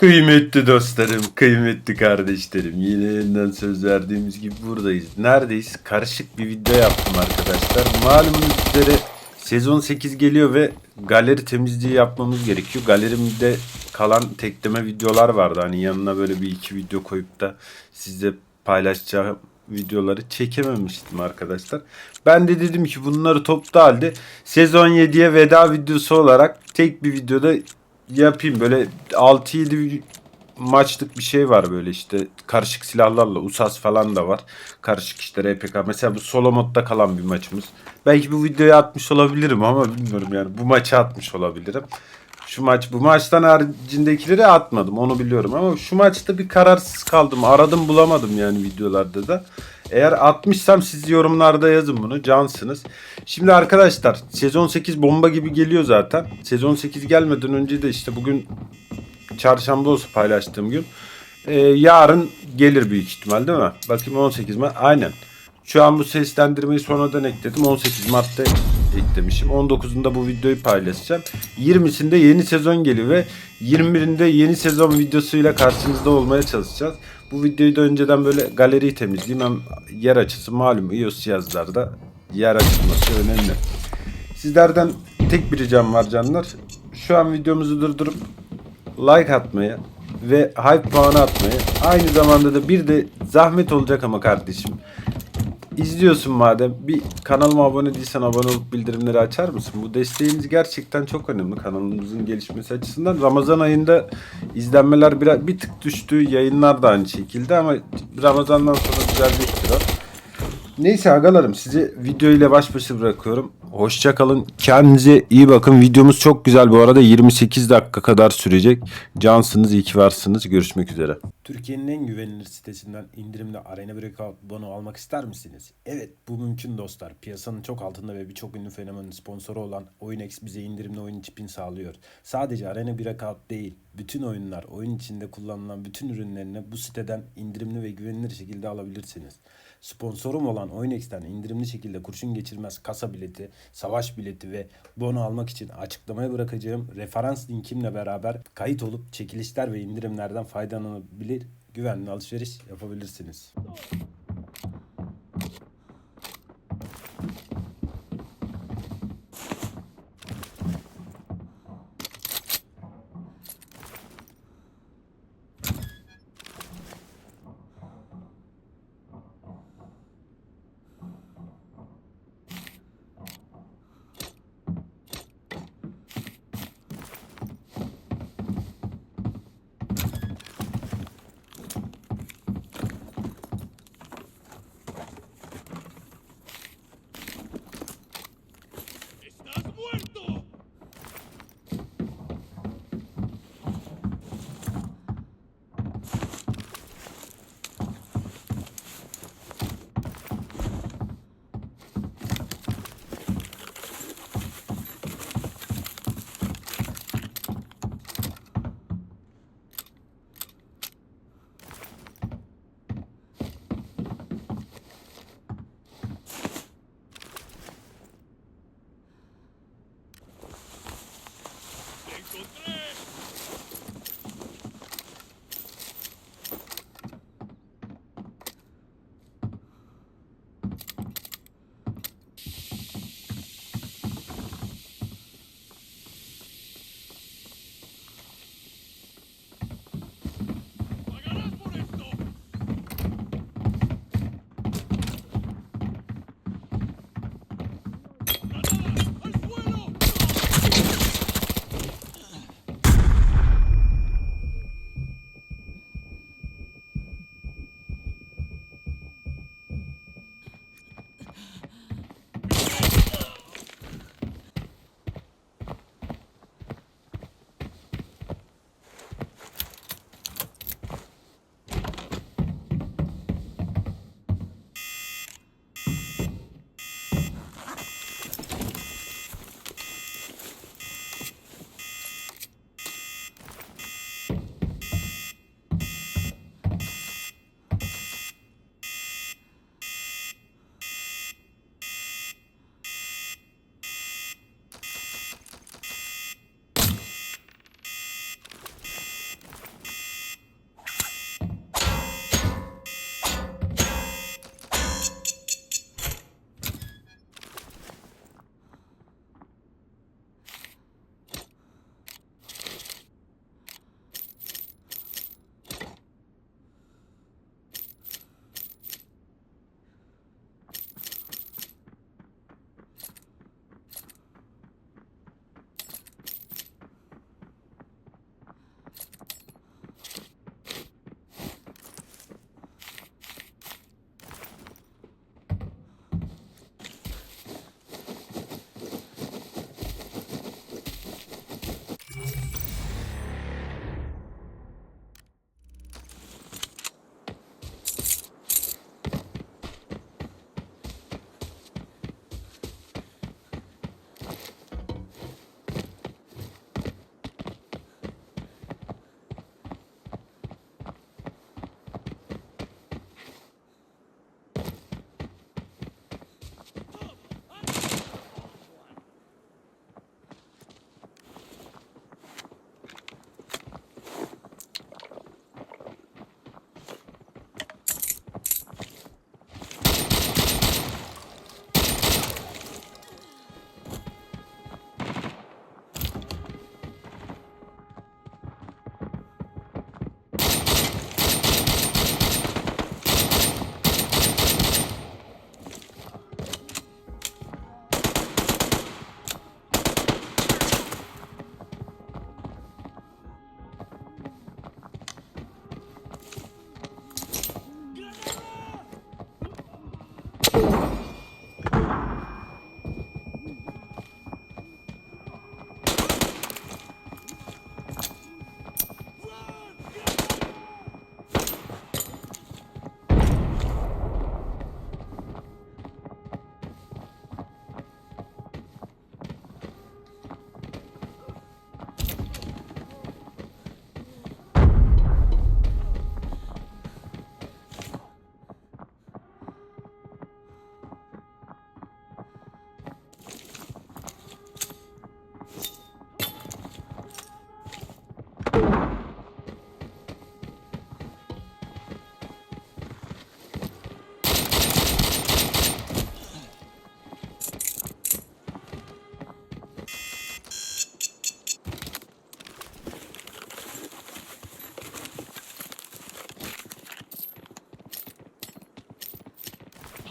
Kıymetli dostlarım, kıymetli kardeşlerim. Yine yeniden söz verdiğimiz gibi buradayız. Neredeyiz? Karışık bir video yaptım arkadaşlar. Malumunuz üzere sezon 8 geliyor ve galeri temizliği yapmamız gerekiyor. Galerimde kalan tekleme videolar vardı. Hani yanına böyle bir iki video koyup da sizle paylaşacağım videoları çekememiştim arkadaşlar. Ben de dedim ki bunları toplu halde sezon 7'ye veda videosu olarak tek bir videoda yapayım. Böyle 6-7 maçlık bir şey var böyle işte karışık silahlarla USAS falan da var. Karışık işte RPK. Mesela bu solo modda kalan bir maçımız. Belki bu videoya atmış olabilirim ama bilmiyorum yani. Bu maçı atmış olabilirim. Şu maç bu maçtan haricindekileri atmadım onu biliyorum ama şu maçta bir kararsız kaldım. Aradım bulamadım yani videolarda da. Eğer atmışsam siz yorumlarda yazın bunu. Cansınız. Şimdi arkadaşlar sezon 8 bomba gibi geliyor zaten. Sezon 8 gelmeden önce de işte bugün çarşamba olsa paylaştığım gün. Ee, yarın gelir büyük ihtimal değil mi? Bakayım 18 Mart. Aynen. Şu an bu seslendirmeyi sonradan ekledim. 18 Mart'ta eklemişim. 19'unda bu videoyu paylaşacağım. 20'sinde yeni sezon geliyor ve 21'inde yeni sezon videosuyla karşınızda olmaya çalışacağız. Bu videoyu da önceden böyle galeriyi temizleyeyim. Hem yer açısı malum iOS cihazlarda yer açılması önemli. Sizlerden tek bir ricam var canlar. Şu an videomuzu durdurup like atmayı ve hype puanı atmayı aynı zamanda da bir de zahmet olacak ama kardeşim izliyorsun madem bir kanalıma abone değilsen abone olup bildirimleri açar mısın? Bu desteğiniz gerçekten çok önemli kanalımızın gelişmesi açısından. Ramazan ayında izlenmeler biraz bir tık düştü. Yayınlar da aynı şekilde ama Ramazan'dan sonra düzelecektir o. Neyse agalarım sizi video ile baş başa bırakıyorum. Hoşça kalın. Kendinize iyi bakın. Videomuz çok güzel bu arada 28 dakika kadar sürecek. Cansınız, iyi ki varsınız. Görüşmek üzere. Türkiye'nin en güvenilir sitesinden indirimli Arena Breakout bono almak ister misiniz? Evet bu mümkün dostlar. Piyasanın çok altında ve birçok ünlü fenomenin sponsoru olan OyunX bize indirimli oyun çipini sağlıyor. Sadece Arena Breakout değil, bütün oyunlar, oyun içinde kullanılan bütün ürünlerini bu siteden indirimli ve güvenilir şekilde alabilirsiniz. Sponsorum olan OyunX'ten indirimli şekilde kurşun geçirmez kasa bileti, savaş bileti ve bono almak için açıklamaya bırakacağım referans linkimle beraber kayıt olup çekilişler ve indirimlerden faydalanabilir, güvenli alışveriş yapabilirsiniz.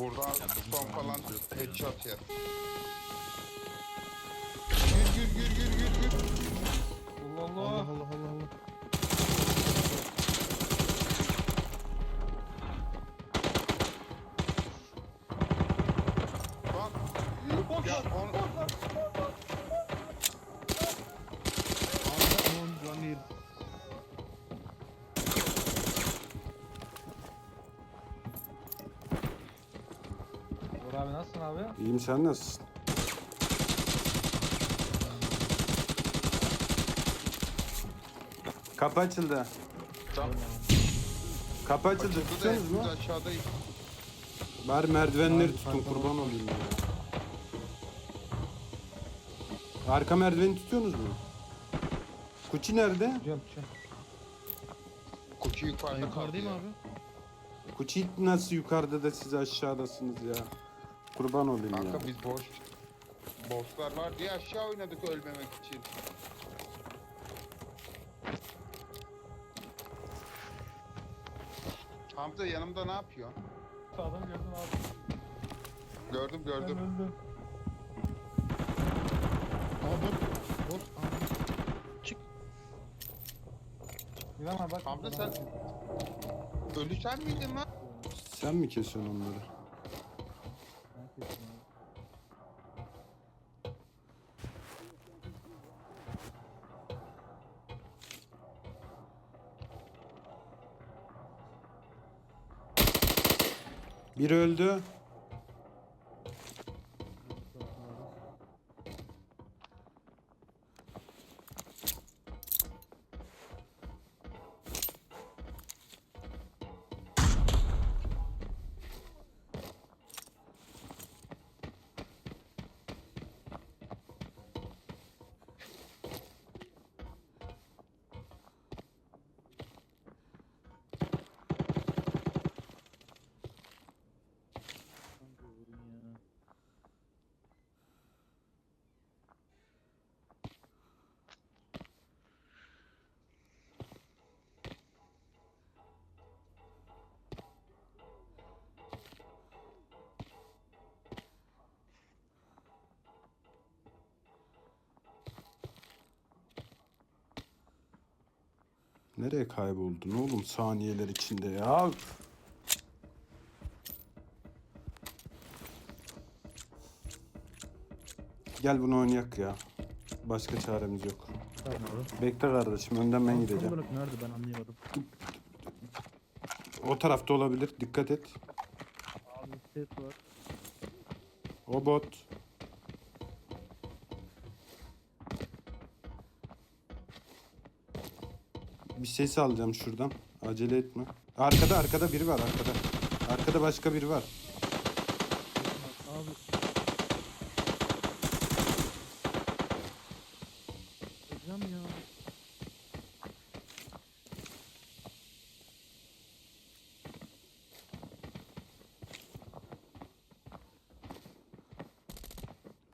Burada son falan headshot yer. Abi nasılsın abi? İyiyim sen nasılsın? Kapı açıldı. tam Kapı açıldı. açıldı da Tutuyorsunuz mu? hepimiz aşağıdayız. Bari merdivenleri tutun kurban olayım ya. Arka merdiveni tutuyorsunuz mu? Kuçi nerede? Tutuyorum. Kuçu Ben yukarıda yukarıdayım kaldı abi. Kuçi nasıl yukarıda da siz aşağıdasınız ya. Kurban olayım ya. ya. Kanka biz boş bosslar var diye aşağı oynadık ölmemek için. Hamza yanımda ne yapıyor? Sağdan gördün abi. Gördüm Ben gördüm. öldüm. Aa bot. Bot. Aa. Çık. Abi bak. Hamza sen ölü sen miydin lan? Sen mi kesiyorsun onları? Biri öldü. Nereye kayboldun oğlum saniyeler içinde ya? Gel bunu oynayak ya. Başka çaremiz yok. Tamam. Bekle kardeşim önden ben gideceğim. olarak nerede ben anlayamadım. O tarafta olabilir. Dikkat et. Abi ses var. O bot. Bir ses alacağım şuradan. Acele etme. Arkada arkada biri var arkada. Arkada başka biri var. Abi. Öleceğim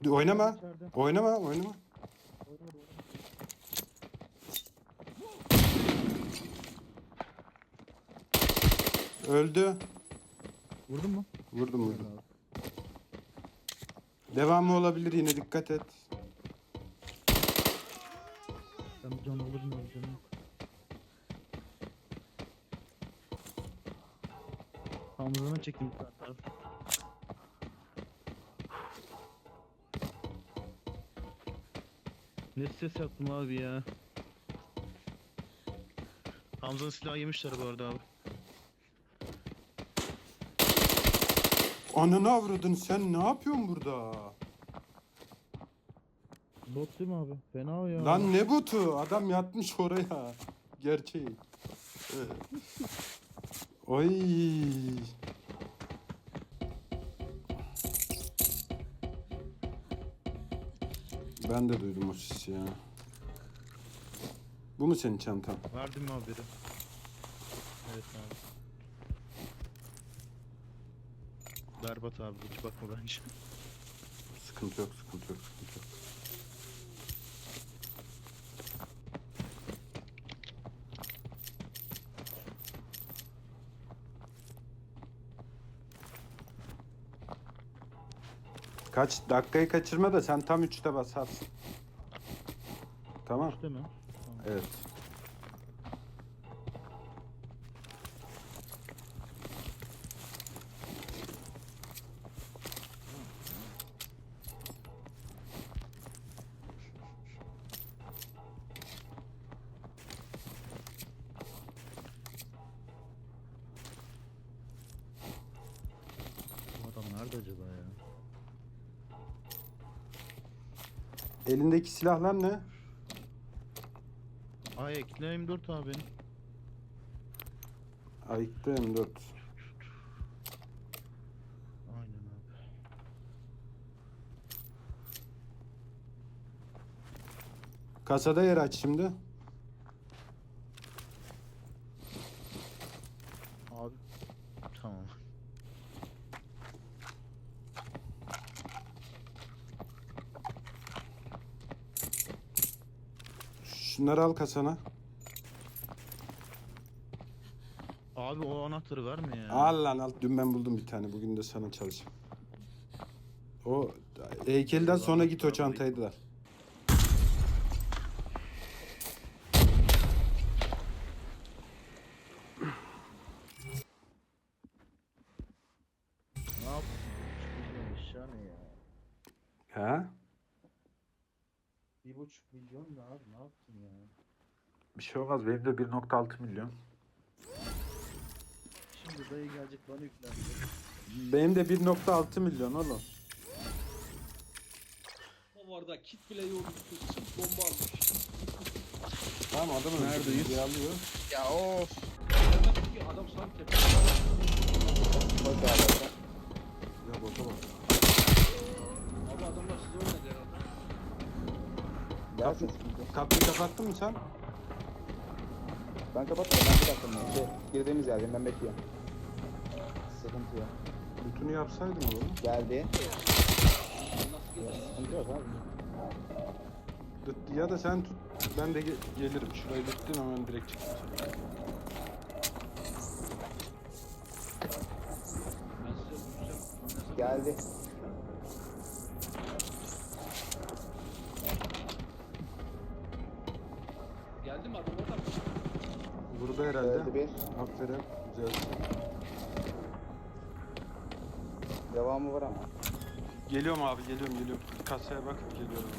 ya. Oynama. İçeride. Oynama oynama. Doğru, doğru. Öldü. Vurdun mu? Vurdum Abi. vurdum. Devamı olabilir yine dikkat et. Ben bir can alırım abi canım yok. Hamza'na çektim bir abi. Ne ses yaptım abi ya. Hamza'nın silahı yemişler bu arada abi. Ananı avradın sen ne yapıyorsun burada? Bot değil mi abi? Fena o ya. Lan ne botu? Adam yatmış oraya. Gerçeği. Oy. Ben de duydum o sesi ya. Bu mu senin çantan? Verdim mi abi biri? Evet abi. Berbat abi hiç bakma bence. Sıkıntı yok, sıkıntı yok, sıkıntı yok. Kaç dakikayı kaçırma da sen tam 3'te basarsın. Tamam. Değil mi? Evet. Elindeki silahlar ne? Ay ekle M4 abi benim. Ayıktı M4. Aynen abi. Kasada yer aç şimdi. Abi. Tamam. Şunları al kasana. Abi o anahtarı verme ya. Al lan al. Dün ben buldum bir tane. Bugün de sana çalışayım. O heykelden sonra git o çantayı da. Ne ya? Ha? Bir buçuk milyon ne abi ne yaptın ya? Bir şey olmaz. Benim de 1.6 milyon. Şimdi dayı gelecek bana yüklendi. Benim de 1.6 milyon oğlum. O var da kit bile yok. Sırf bomba almış. Tamam adamı Neredeyiz? alıyor. Ya of. Demek ki adam sana tepki Ya bota bak. Abi adamlar size oynadı herhalde. Gelsin. Kapıyı kapattın mı sen? Ben kapatmadım ben mı? Şey, girdiğimiz yerdeyim ben bekliyorum. Sıkıntı yok. Bütünü yapsaydın oğlum. Geldi. Geçti? Sıkıntı yok abi. Ya da sen tut. Ben de ge- gelirim. Şurayı bittim hemen direkt. Geldi. Geldi herhalde. Öldü bir. Aferin. Güzel. Devamı var ama. Geliyorum abi geliyorum geliyorum. Kasaya bakıp geliyorum.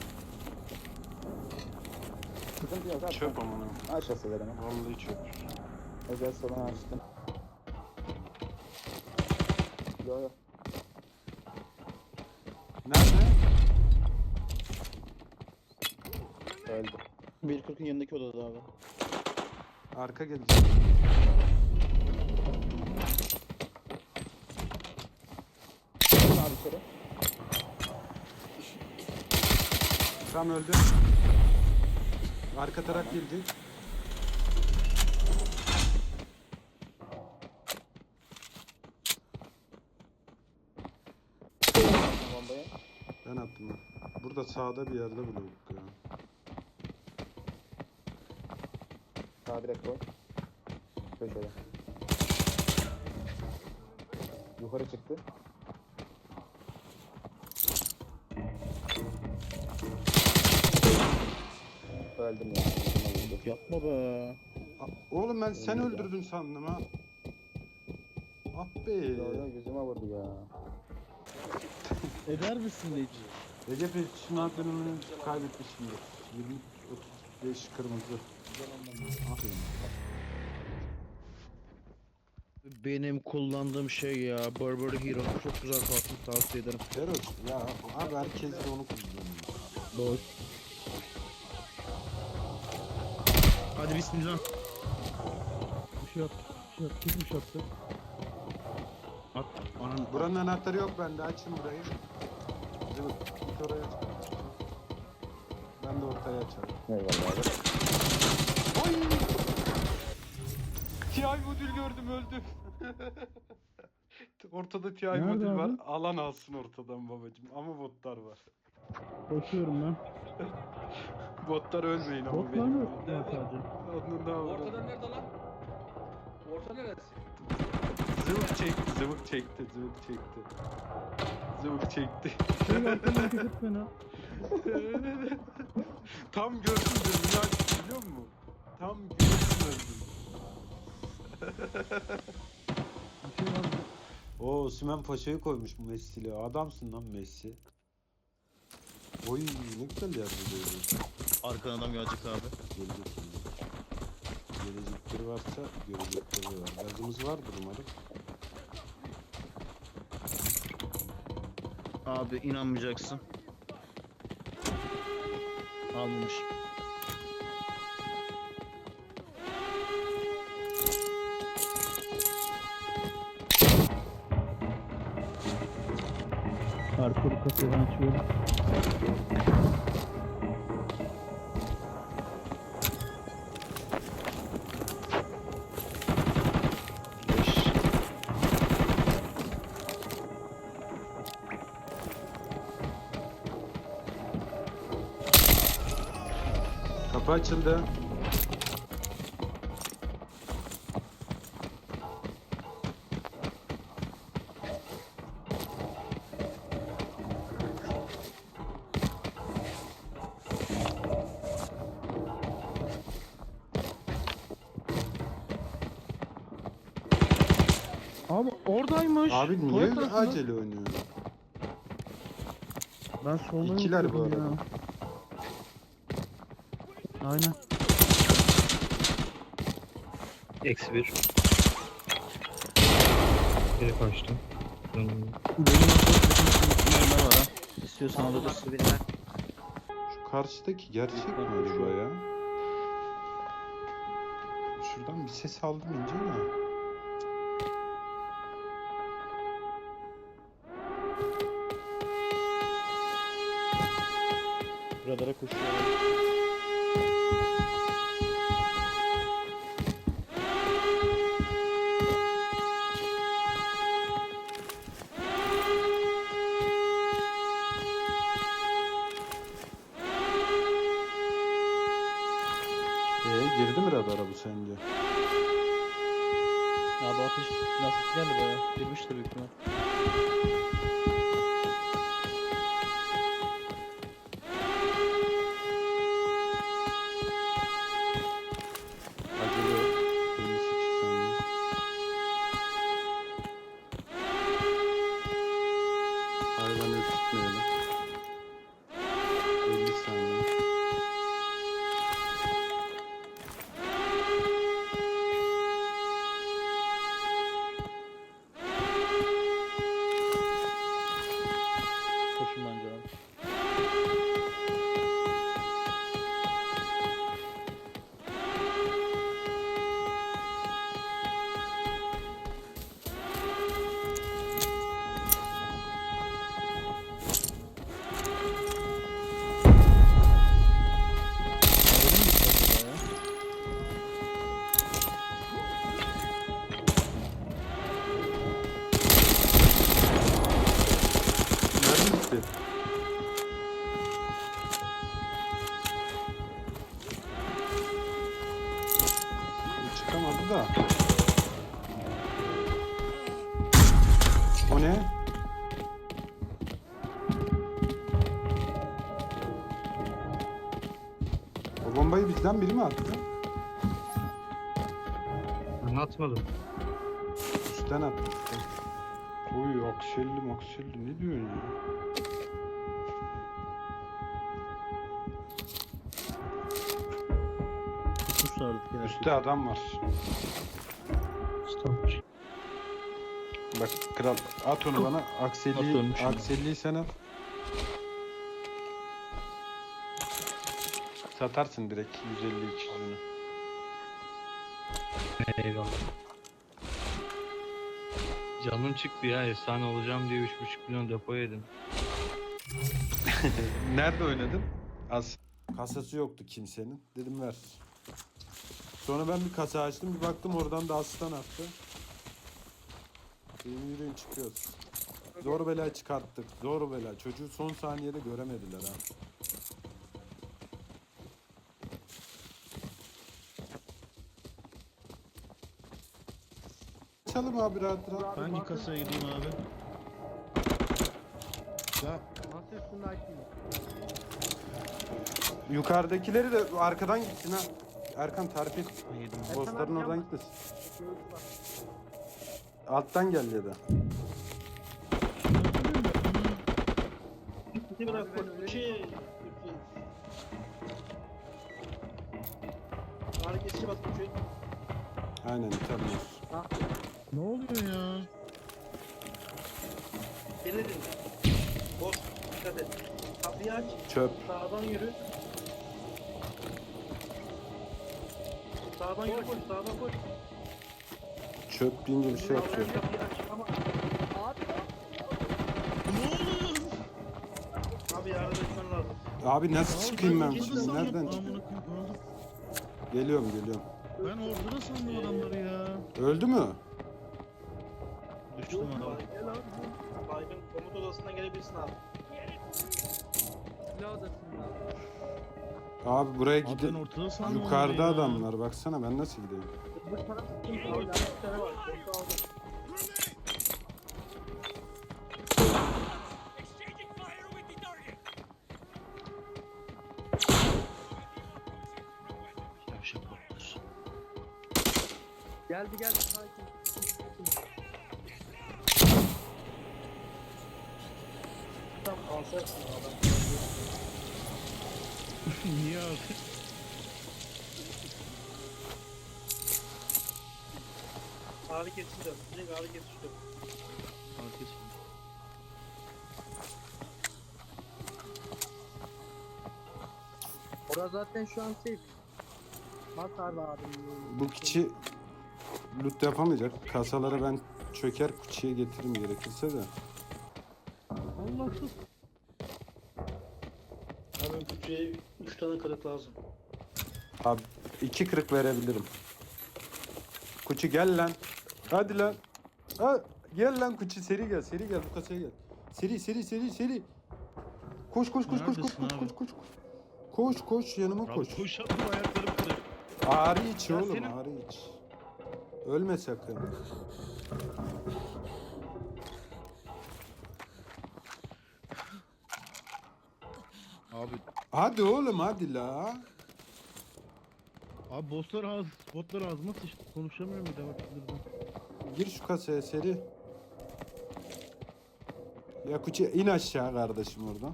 Sıkıntı yok abi. Çöp amına. Aç asalarını. Vallahi çöp. Özel salonu açtım. Arka gelecek. Abi içeri. Tam öldü. Arka taraf. Bombayı. Ben attım. Burada sağda bir yerde bulduk ya. Sağa direkt koy. Köşede. Yukarı çıktı. Öldüm ya. Yapma be. A- Oğlum ben sen öldürdün sandım ha. Ah be. Yo yo yüzüme vurdu ya. Eder misin Leci? Recep sınav dönemini kaybetmiş şimdi. 20 35 kırmızı. Benim kullandığım şey ya Burberry Hero çok güzel parfüm tavsiye ederim. Feroz ya abi herkes de onu kullanıyor. Boş. Hadi bismillah. Bir şey at. Bir şey at. Kim bir şey attı? At. Ananı. Buranın anahtarı yok bende açın burayı. Cıvık git oraya. Ben de ortaya açarım. Eyvallah abi. Ay! TI modül gördüm öldüm. Ortada TI Nerede modül abi? var. Alan alsın ortadan babacım. Ama botlar var. Koşuyorum ben. Botlar ölmeyin ama Botlar benim. mı var sadece? Onun da Ortada nerede lan? Orta neresi? Zıvık çekti, zıvık çekti, zıvık çekti. Zıvık çekti. Şey arkadan hareket etme lan. Tam gördüm gözünü açtı biliyor musun? Tam gördüm öldüm. Bir var mı? Oo Sümen Paşa'yı koymuş Messi'li. Adamsın lan Messi. Oy ne güzel yerde böyle. Arkadan adam gelecek abi. Gelecek gelecek. Gelecekleri varsa görecekleri var. Gazımız vardır umarım. Abi inanmayacaksın. Almamış. Parkur kasayı açıyorum. Kapı açıldı. Abi oradaymış. Abi niye Tuvalet tarafında. acele oynuyorsun? Ben soldan İkiler bu arada. ya. Aynen. Eksi bir. Geri kaçtı. Hmm. Benim Ne var ha? İstiyorsan alabilirsin. Şu karşıdaki gerçek mi acaba ya? Şuradan bir ses aldım ince ama. Radara koşuyor. Bizden biri mi attı? Ben atmadım. Üstten attı üstten. Oy akselli makselli ne diyorsun ya? Üstte adam var. Stop. Bak kral at onu bana. Akselliyi, akselliyi sen al. Satarsın direkt 150 200'ünü. Eyvallah. Canım çıktı ya efsane olacağım diye 3.5 milyon depo yedim. Nerede oynadın? Az. Kasası yoktu kimsenin. Dedim ver. Sonra ben bir kasa açtım bir baktım oradan da asistan attı. Dedim yürüyün çıkıyoruz. Zor bela çıkarttık. Zor bela. Çocuğu son saniyede göremediler ha. Dolaşalım abi rahat rahat. Hangi kasaya gideyim abi? Ya Masa üstünde açayım. Yukarıdakileri de arkadan gitsin ha. Erkan tarif et. yedim. Bossların oradan gitmesin. Alttan gel ya da. Bir bırak şey. Hareketçi bak şey. Aynen tamam. Ne oluyor ya? Delirdin. Boş. Dikkat et. Kapıyı aç. Çöp. Sağdan yürü. Sağdan yürü koş. Sağdan koş. Çöp deyince bir şey yapıyor. Kapıyı aç. Ama Ne oluyor? abi yardım etmen lazım. Abi nasıl çıkayım ben şimdi? Nereden çıkayım? Geliyorum geliyorum. Ben ortada sandım adamları ya. Öldü mü? Gel abi. Baygın komut odasından gelebilirsin abi. Silah odasında. Abi buraya Abi ben gidin. ortada sandım Yukarıda onları ya. adamlar baksana ben nasıl gideyim? Bu taraf kim Abi değil bir abi. tane var. Botu aldım. Yavşak botlar. Geldi geldi Zaten şu an safe. Bak abi. Bu kişi loot yapamayacak. Kasalara ben çöker kuçiye getiririm gerekirse de. Allahsız. Abi bütçeye 3 tane kırık lazım. Abi iki kırık verebilirim. Kuçi gel lan. Hadi lan. Ha, gel lan Kuçi seri gel seri gel bu kasaya gel. Seri seri seri seri. Koş koş koş koş koş koş abi? koş koş. Koş koş yanıma koş. koş abi ayaklarım kırık. Ağrı iç Ya oğlum senin- ağrı iç. Ölme sakın. Abi Hadi oğlum hadi la. Abi bosslar ağız, botlar ağzıma sıçtı. Konuşamıyorum bir daha bak çıldırdım. Gir şu kasaya seri. Ya Kuçi in aşağı kardeşim oradan.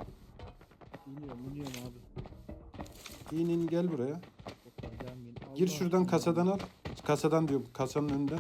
İniyorum iniyorum abi. İn in gel buraya. Gir şuradan kasadan al. Kasadan diyorum kasanın önünden.